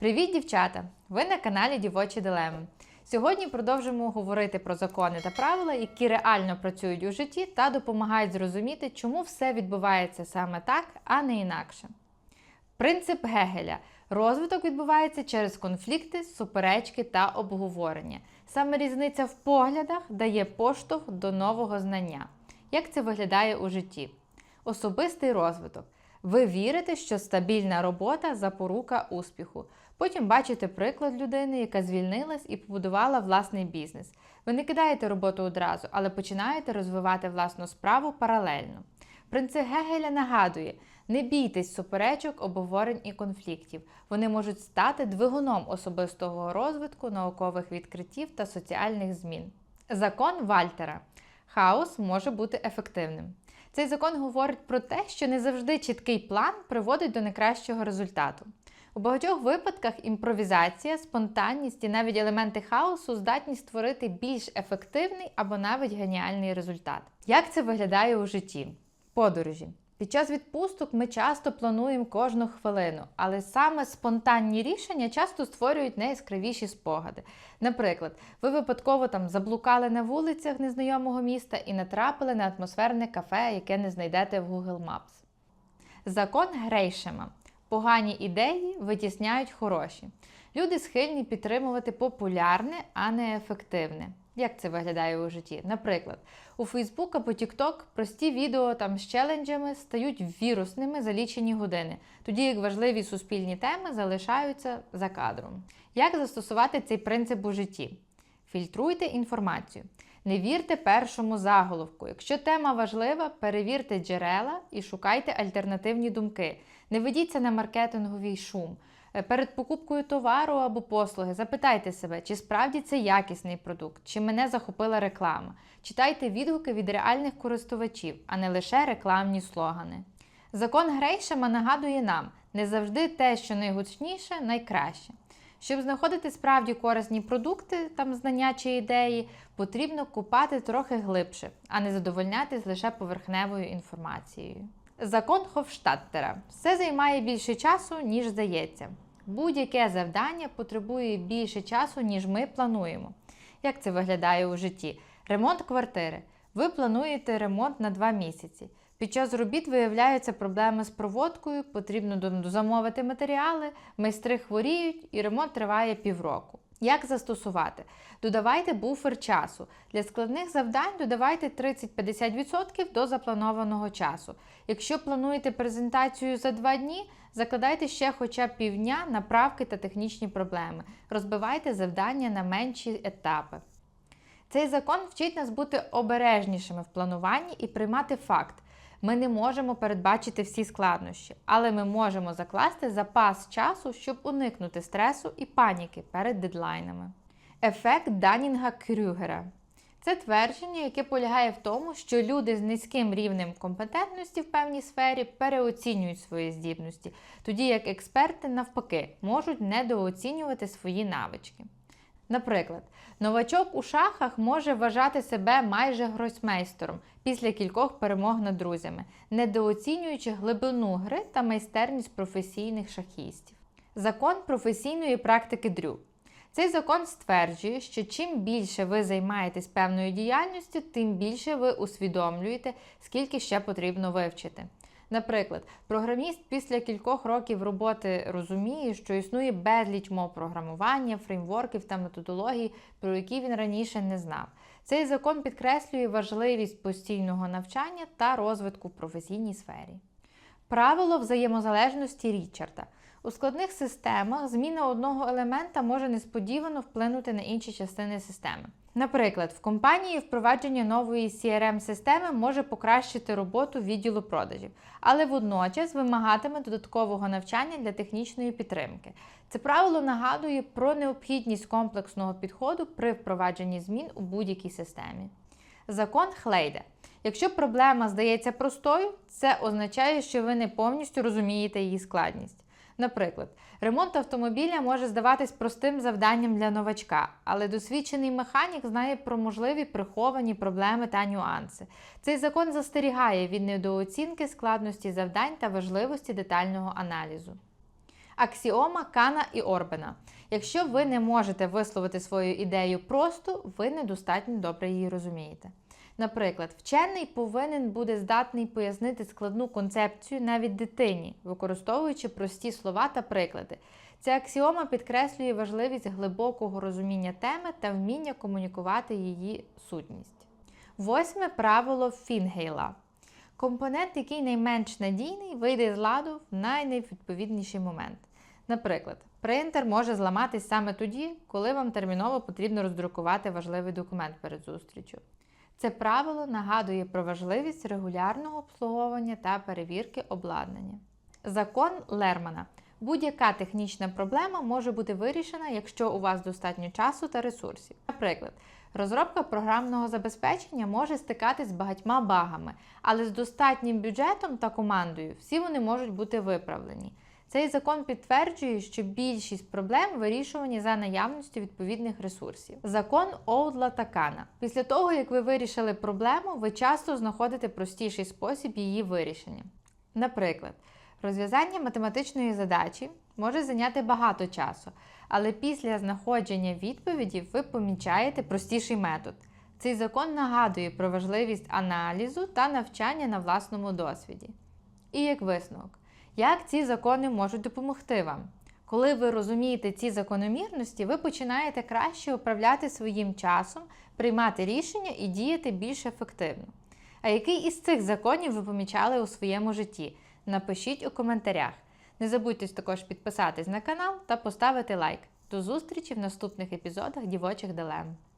Привіт, дівчата! Ви на каналі Дівочі Дилеми. Сьогодні продовжимо говорити про закони та правила, які реально працюють у житті та допомагають зрозуміти, чому все відбувається саме так, а не інакше. Принцип Гегеля. Розвиток відбувається через конфлікти, суперечки та обговорення. Саме різниця в поглядах дає поштовх до нового знання. Як це виглядає у житті? Особистий розвиток. Ви вірите, що стабільна робота запорука успіху. Потім бачите приклад людини, яка звільнилась і побудувала власний бізнес. Ви не кидаєте роботу одразу, але починаєте розвивати власну справу паралельно. Принцип Гегеля нагадує: не бійтесь суперечок, обговорень і конфліктів. Вони можуть стати двигуном особистого розвитку, наукових відкриттів та соціальних змін. Закон Вальтера. Хаос може бути ефективним. Цей закон говорить про те, що не завжди чіткий план приводить до найкращого результату. У багатьох випадках імпровізація, спонтанність і навіть елементи хаосу здатні створити більш ефективний або навіть геніальний результат. Як це виглядає у житті? Подорожі. Під час відпусток ми часто плануємо кожну хвилину, але саме спонтанні рішення часто створюють найяскравіші спогади. Наприклад, ви випадково там заблукали на вулицях незнайомого міста і натрапили на атмосферне кафе, яке не знайдете в Google Maps. Закон Грейшема. Погані ідеї витісняють хороші. Люди схильні підтримувати популярне, а не ефективне. Як це виглядає у житті? Наприклад, у Facebook або TikTok прості відео там з челенджами стають вірусними за лічені години, тоді як важливі суспільні теми залишаються за кадром. Як застосувати цей принцип у житті? Фільтруйте інформацію. Не вірте першому заголовку. Якщо тема важлива, перевірте джерела і шукайте альтернативні думки. Не ведіться на маркетинговий шум. Е, Перед покупкою товару або послуги запитайте себе, чи справді це якісний продукт, чи мене захопила реклама. Читайте відгуки від реальних користувачів, а не лише рекламні слогани. Закон Грейшема нагадує нам, не завжди те, що найгучніше, найкраще. Щоб знаходити справді корисні продукти, там знання чи ідеї, потрібно купати трохи глибше, а не задовольнятись лише поверхневою інформацією. Закон Хофштаттера. Все займає більше часу, ніж здається. Будь-яке завдання потребує більше часу, ніж ми плануємо. Як це виглядає у житті? Ремонт квартири. Ви плануєте ремонт на 2 місяці. Під час робіт виявляються проблеми з проводкою, потрібно замовити матеріали, майстри хворіють і ремонт триває півроку. Як застосувати? Додавайте буфер часу. Для складних завдань додавайте 30-50% до запланованого часу. Якщо плануєте презентацію за 2 дні, закладайте ще хоча б півдня на правки та технічні проблеми. Розбивайте завдання на менші етапи. Цей закон вчить нас бути обережнішими в плануванні і приймати факт. Ми не можемо передбачити всі складнощі, але ми можемо закласти запас часу, щоб уникнути стресу і паніки перед дедлайнами. Ефект Данінга Крюгера. Це твердження, яке полягає в тому, що люди з низьким рівнем компетентності в певній сфері переоцінюють свої здібності, тоді як експерти, навпаки, можуть недооцінювати свої навички. Наприклад, новачок у шахах може вважати себе майже гросмейстером після кількох перемог над друзями, недооцінюючи глибину гри та майстерність професійних шахістів. Закон професійної практики дрю. Цей закон стверджує, що чим більше ви займаєтесь певною діяльністю, тим більше ви усвідомлюєте, скільки ще потрібно вивчити. Наприклад, програміст після кількох років роботи розуміє, що існує безліч мов програмування, фреймворків та методологій, про які він раніше не знав. Цей закон підкреслює важливість постійного навчання та розвитку в професійній сфері. Правило взаємозалежності Річарда. У складних системах зміна одного елемента може несподівано вплинути на інші частини системи. Наприклад, в компанії впровадження нової CRM-системи може покращити роботу відділу продажів, але водночас вимагатиме додаткового навчання для технічної підтримки. Це правило нагадує про необхідність комплексного підходу при впровадженні змін у будь-якій системі. Закон Хлейда. Якщо проблема здається простою, це означає, що ви не повністю розумієте її складність. Наприклад, ремонт автомобіля може здаватись простим завданням для новачка, але досвідчений механік знає про можливі приховані проблеми та нюанси. Цей закон застерігає від недооцінки складності завдань та важливості детального аналізу. Аксіома Кана і Орбена. Якщо ви не можете висловити свою ідею просто, ви недостатньо добре її розумієте. Наприклад, вчений повинен буде здатний пояснити складну концепцію навіть дитині, використовуючи прості слова та приклади. Ця аксіома підкреслює важливість глибокого розуміння теми та вміння комунікувати її сутність. Восьме правило Фінгейла. Компонент, який найменш надійний, вийде з ладу в найневідповідніший момент. Наприклад, принтер може зламатись саме тоді, коли вам терміново потрібно роздрукувати важливий документ перед зустрічю. Це правило нагадує про важливість регулярного обслуговування та перевірки обладнання. Закон Лермана. Будь-яка технічна проблема може бути вирішена, якщо у вас достатньо часу та ресурсів. Наприклад, розробка програмного забезпечення може стикатись з багатьма багами, але з достатнім бюджетом та командою всі вони можуть бути виправлені. Цей закон підтверджує, що більшість проблем вирішувані за наявністю відповідних ресурсів. Закон Оудла та Кана. Після того, як ви вирішили проблему, ви часто знаходите простіший спосіб її вирішення. Наприклад, розв'язання математичної задачі може зайняти багато часу, але після знаходження відповіді ви помічаєте простіший метод. Цей закон нагадує про важливість аналізу та навчання на власному досвіді. І як висновок, як ці закони можуть допомогти вам? Коли ви розумієте ці закономірності, ви починаєте краще управляти своїм часом, приймати рішення і діяти більш ефективно. А який із цих законів ви помічали у своєму житті? Напишіть у коментарях. Не забудьте також підписатись на канал та поставити лайк. До зустрічі в наступних епізодах Дівочих Дилем.